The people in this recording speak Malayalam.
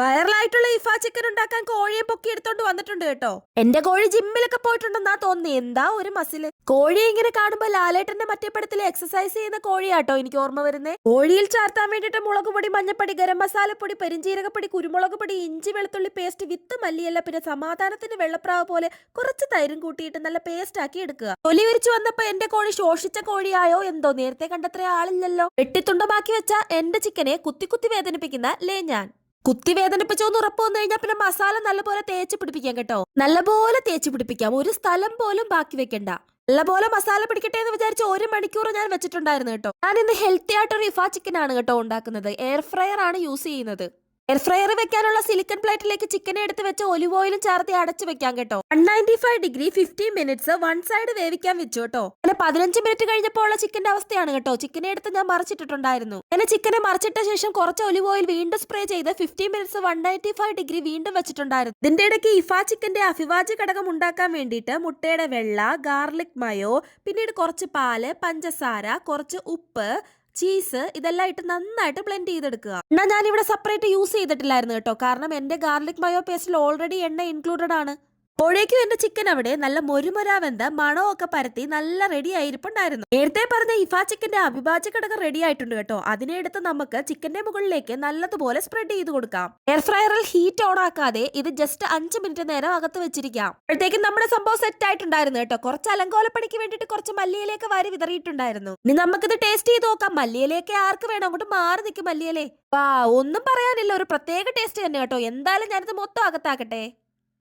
വൈറലായിട്ടുള്ള ഇഫ ചിക്കൻ ഉണ്ടാക്കാൻ കോഴിയെ പൊക്കി എടുത്തോണ്ട് വന്നിട്ടുണ്ട് കേട്ടോ. എന്റെ കോഴി ജിമ്മിലൊക്കെ പോയിട്ടുണ്ടെന്നാ തോന്നി എന്താ ഒരു മസിൽ കോഴി ഇങ്ങനെ കാണുമ്പോ ലാലേട്ടന്റെ മറ്റേ പടത്തിലെ എക്സസൈസ് ചെയ്യുന്ന കോഴിയാട്ടോ എനിക്ക് ഓർമ്മ വരുന്നത് കോഴിയിൽ ചാർത്താൻ വേണ്ടിട്ട് മുളക് പൊടി മഞ്ഞപ്പൊടി ഗരം മസാലപ്പൊടി പെരിഞ്ചീരകപ്പൊടി കുരുമുളക് പൊടി ഇഞ്ചി വെളുത്തുള്ളി പേസ്റ്റ് വിത്ത് മല്ലിയല്ല പിന്നെ സമാധാനത്തിന് വെള്ളപ്രാവ് പോലെ കുറച്ച് തൈരും കൂട്ടിയിട്ട് നല്ല പേസ്റ്റ് ആക്കി എടുക്കുക. തൊലി വിരിച്ചു വന്നപ്പോ എന്റെ കോഴി ശോഷിച്ച കോഴിയായോ എന്തോ? നേരത്തെ കണ്ടത്ര ആളില്ലല്ലോ. വെട്ടിത്തുണ്ടമാക്കി വെച്ച എന്റെ ചിക്കനെ കുത്തി കുത്തി വേദനിപ്പിക്കുന്ന ലേ ഞാൻ കുത്തി വേദനിപ്പിച്ചോന്ന് ഉറപ്പ് വന്നു കഴിഞ്ഞാൽ പിന്നെ മസാല നല്ലപോലെ തേച്ച് പിടിപ്പിക്കാം കേട്ടോ. നല്ലപോലെ തേച്ച് പിടിപ്പിക്കാം. ഒരു സ്ഥലം പോലും ബാക്കി വെക്കണ്ട. നല്ലപോലെ മസാല പിടിക്കട്ടെ എന്ന് വിചാരിച്ച് ഒരു മണിക്കൂർ ഞാൻ വെച്ചിട്ടുണ്ടായിരുന്നു കേട്ടോ. ഞാൻ ഇന്ന് ഹെൽത്തി ആയിട്ട് റിഫാ ചിക്കൻ ആണ് കേട്ടോ ഉണ്ടാക്കുന്നത്. എയർ ഫ്രയർ ആണ് യൂസ് ചെയ്യുന്നത്. എയർ ഫ്രയർ വെക്കാനുള്ള സിലിക്കൺ പ്ലേറ്റിലേക്ക് ചിക്കൻ എടുത്ത് വെച്ച് ഒലിവ് ഓയിലും ചേർത്ത് അടച്ചു വെക്കാം കേട്ടോ. One ninety five degree fifteen minutes one side വേവിക്കാൻ വെച്ചു കേട്ടോ. അങ്ങനെ പതിനഞ്ച് മിനിറ്റ് കഴിഞ്ഞപ്പോൾ ഉള്ള ചിക്കന്റെ അവസ്ഥയാണ് കേട്ടോ. ചിക്കനെ എടുത്ത് ഞാൻ മറിച്ചിട്ടിട്ടുണ്ടായിരുന്നു. അങ്ങനെ ചിക്കനെ മറിച്ചിട്ട ശേഷം കുറച്ച് ഒലിവ് ഓയിൽ വീണ്ടും സ്പ്രേ ചെയ്ത് fifteen minutes one ninety five degree വീണ്ടും വെച്ചിട്ടുണ്ടായിരുന്നു. ഇതിന്റെ ഇടയ്ക്ക് ഇഫ ചിക്കന്റെ അഭിവാജ്യ ഘടകം ഉണ്ടാക്കാൻ വേണ്ടിയിട്ട് മുട്ടയുടെ വെള്ള ഗാർലിക് മയോ പിന്നീട് കുറച്ച് പാൽ പഞ്ചസാര കുറച്ച് ഉപ്പ് ചീസ് ഇതെല്ലാം ഇട്ട് നന്നായിട്ട് ബ്ലെൻഡ് ചെയ്തെടുക്കുക. എന്നാൽ ഞാൻ ഇവിടെ സെപ്പറേറ്റ് യൂസ് ചെയ്തിട്ടില്ലായിരുന്നു കേട്ടോ. കാരണം എന്റെ ഗാർലിക് മയോ പേസ്റ്റിൽ ഓൾറെഡി എണ്ണ ഇൻക്ലൂഡഡ് ആണ്. അപ്പോഴേക്കും എന്റെ ചിക്കൻ അവിടെ നല്ല മൊരുമൊരാ വെന്ത് മണമൊക്കെ പരത്തി നല്ല റെഡി ആയിരിപ്പുണ്ടായിരുന്നു. നേരത്തെ പറഞ്ഞ ഇഫ ചിക്കന്റെ അവിഭാജ്യ ഘടകം റെഡി ആയിട്ടുണ്ട് കേട്ടോ. അതിനെ എടുത്ത് നമുക്ക് ചിക്കന്റെ മുകളിലേക്ക് നല്ലതുപോലെ സ്പ്രെഡ് ചെയ്ത് കൊടുക്കാം. എയർ ഫ്രയറിൽ ഹീറ്റ് ഓൺ ആക്കാതെ ഇത് ജസ്റ്റ് അഞ്ച് മിനിറ്റ് നേരം അകത്ത് വെച്ചിരിക്കാം. അപ്പോഴത്തേക്കും നമ്മുടെ സംഭവം സെറ്റ് ആയിട്ടുണ്ടായിരുന്നു കേട്ടോ. കുറച്ച് അലങ്കോലപ്പണിക്ക് വേണ്ടിയിട്ട് കുറച്ച് മല്ലിയിലേക്ക് വാരി വിതറിയിട്ടുണ്ടായിരുന്നു. ഇനി നമുക്കിത് ടേസ്റ്റ് ചെയ്ത് നോക്കാം. മല്ലിയിലേക്ക് ആർക്ക് വേണം? അങ്ങോട്ട് മാറി നിൽക്കും മല്ലിയിലേ. വാ ഒന്നും പറയാനില്ല. ഒരു പ്രത്യേക ടേസ്റ്റ് തന്നെ കേട്ടോ. എന്തായാലും ഞാനിത് മൊത്തം അകത്താക്കട്ടെ.